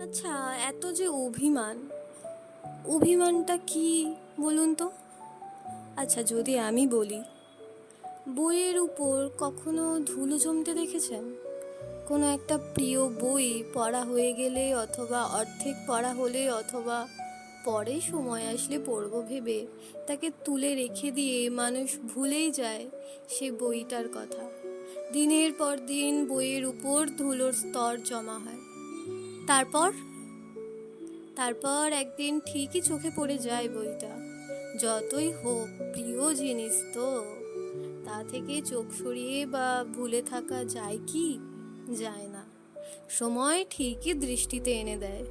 আচ্ছা এত যে অভিমান। অভিমানটা কি বলুন তো? আচ্ছা যদি আমি বলি, বইয়ের উপর কখনো ধুলো জমতে দেখেছেন? কোনো একটা প্রিয় বই পড়া হয়ে গেলে অথবা অর্ধেক পড়া হলে অথবা পরে সময় আসলে পড়ব ভেবে তাকে তুলে রেখে দিয়ে মানুষ ভুলেই যায় সে বইটার কথা। দিনের পর দিন বইয়ের উপর ধুলোর স্তর জমা হয়। তারপর? তারপর একদিন ঠিকই চোখে পড়ে যায় বইটা। যতই হোক, প্রিয় জিনিস তো। তা থেকে চোখ সরিয়ে বা ভুলে থাকা যায় কি? যায় না। সময় ঠিকই দৃষ্টিতে এনে দেয়।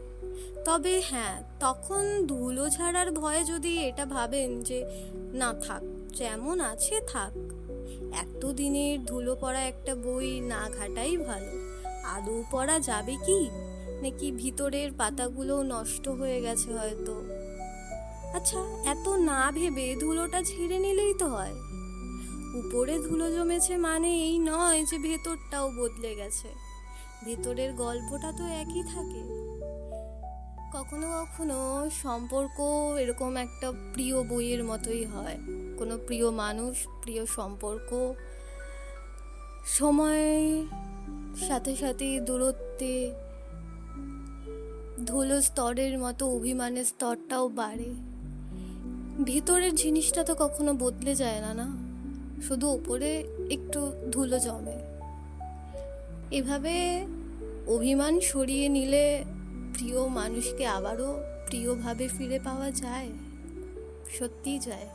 তবে হ্যাঁ তখন ধুলো ঝাড়ার ভয়ে যদি এটা ভাবেন যে, না থাক, যেমন আছে থাক। এতদিনের ধুলো পড়া একটা বই না ঘাটাই ভালো। আদৌ পড়া যাবে কি? নাকি ভিতরের পাতাগুলো নষ্ট হয়ে গেছে হয়তো? আচ্ছা এত না ভেবে ধুলোটা ঝেড়ে নিলেই তো হয়। উপরে ধুলো জমেছে মানে এই নয় যে ভেতরটাও বদলে গেছে। ভেতরের গল্পটা তো একই থাকে। কখনো কখনো সম্পর্ক এরকম একটা প্রিয় বইয়ের মতোই হয়। কোনো প্রিয় মানুষ, প্রিয় সম্পর্ক সময় সাথে সাথে দূরত্বে ধুলো স্তরের মতো অভিমানের স্তরটাও বাড়ে। ভিতরের জিনিসটা তো কখনো বদলে যায় না না? শুধু ওপরে একটু ধুলো জমে। এভাবে অভিমান সরিয়ে নিলে প্রিয় মানুষকে আবারও প্রিয়ভাবে ফিরে পাওয়া যায়? সত্যিই যায়।